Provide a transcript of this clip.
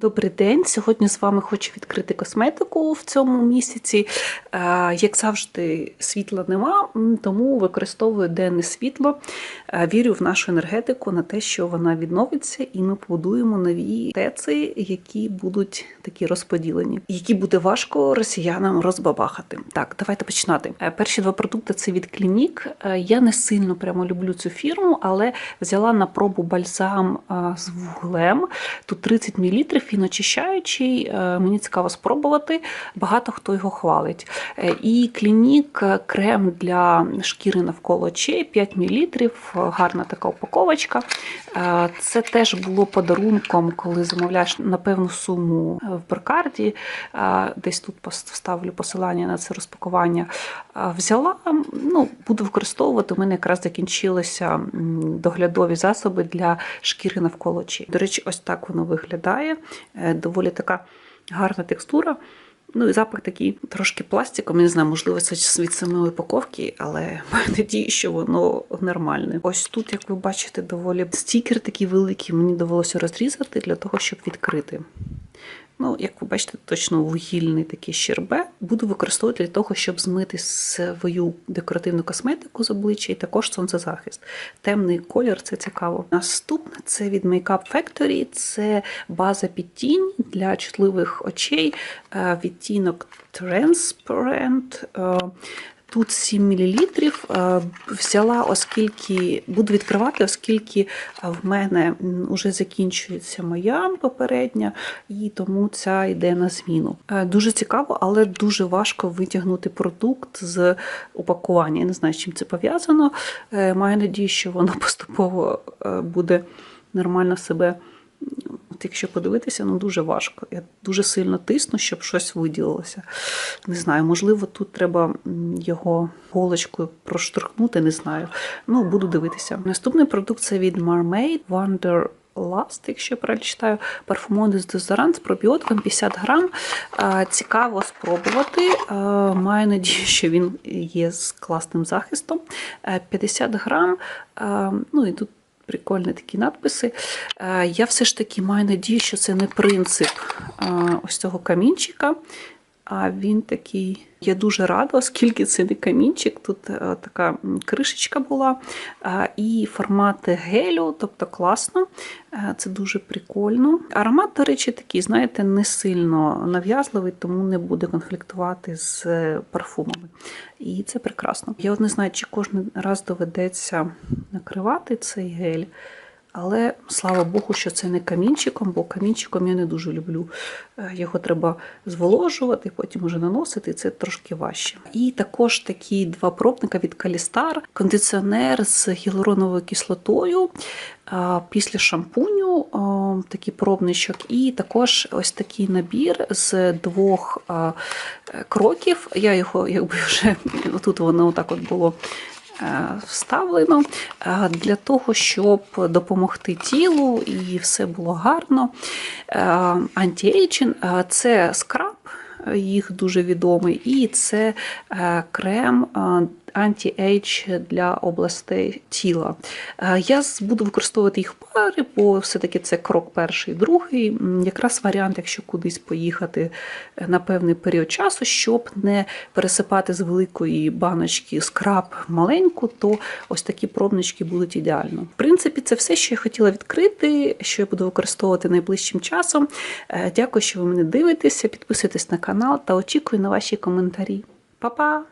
Добрий день. Сьогодні з вами хочу відкрити косметику в цьому місяці. Е, Як завжди, світла нема, тому використовую денне світло. Е, Вірю в нашу енергетику на те, що вона відновиться, і ми побудуємо нові теци, які будуть такі розподілені, які буде важко росіянам розбабахати. Так, давайте починати. Е, Перші два продукти це від Клінік. Я не сильно прямо люблю цю фірму, але взяла на пробу бальзам з вуглем. Тут 30 мл, він очищаючий. Е, Мені цікаво спробувати. Багато хто його хвалить. Е, І клінік е, крем для шкіри навколо очей 5 мл. Гарна така упаковочка. Це теж було подарунком, коли замовляєш на певну суму в Беркарді. Десь тут вставлю посилання на це розпакування. Взяла, ну, буду використовувати. У мене якраз закінчилися доглядові засоби для шкіри навколо очей. До речі, ось так воно виглядає. Е, Доволі така гарна текстура. Ну і запах такий трошки пластиком. Не знаю, можливо, це від самої упаковки, але маю надію, що воно нормальне. Ось тут, як ви бачите, доволі стікер такий великий. Мені довелося розрізати для того, щоб відкрити. Ну, як ви бачите, точно вугільний такий щербе. Буду використовувати для того, щоб змити свою декоративну косметику з обличчя і також сонцезахист. Темний колір це цікаво. Наступне це від Makeup Factory. Це база під тінь для чутливих очей. Е, Відтінок Transparent. Е, Тут 7 мл. Взяла, оскільки буду відкривати, оскільки е, в мене вже закінчується моя попередня, і тому ця йде на зміну. Е, Дуже цікаво, але дуже важко витягнути продукт з упакування. Я не знаю, з чим це пов'язано. Е, Маю надію, що воно поступово е, буде нормально себе. Якщо подивитися, ну дуже важко. Я дуже сильно тисну, щоб щось виділилося. Не знаю, можливо, тут треба його голочкою проштрихнути, не знаю. Ну, буду дивитися. Наступний продукт це від Marmaid Wonder Last, якщо я правильно читаю, парфумований дезодорант з пробіотиком 50 грам. Цікаво спробувати. Маю надію, що він є з класним захистом. Е, 50 грам. Е, Ну і тут Прикольні такі надписи. Е, Я все ж таки маю надію, що це не принцип е, ось цього камінчика. А він такий, я дуже рада, оскільки це не камінчик, тут е, така кришечка була. е, І формат гелю, тобто класно. Е, Це дуже прикольно. Аромат, до речі, такий, знаєте, не сильно нав'язливий, тому не буде конфліктувати з парфумами. І це прекрасно. Я не знаю, чи кожен раз доведеться накривати цей гель. Але слава Богу, що це не камінчиком, бо камінчиком я не дуже люблю. Е, Його треба зволожувати, потім уже наносити, і це трошки важче. І також такі два пробника від Калістар, кондиціонер з гіалуроновою кислотою. е, Після шампуню е, такий пробничок, і також ось такий набір з двох кроків. Я його якби вже тут воно отак от було вставлено е, для того, щоб допомогти тілу і все було гарно. Антіейджин це скраб, е, їх дуже відомий, і це е, крем. е, Анті-ейдж для областей тіла. Е, Я буду використовувати їх пари, бо все-таки це крок перший, другий. Якраз варіант, якщо кудись поїхати на певний період часу, щоб не пересипати з великої баночки скраб маленьку, то ось такі пробнички будуть ідеально. В принципі, це все, що я хотіла відкрити, що я буду використовувати найближчим часом. Дякую, що ви мене дивитеся. Підписуйтесь на канал та очікую на ваші коментарі. Па-па!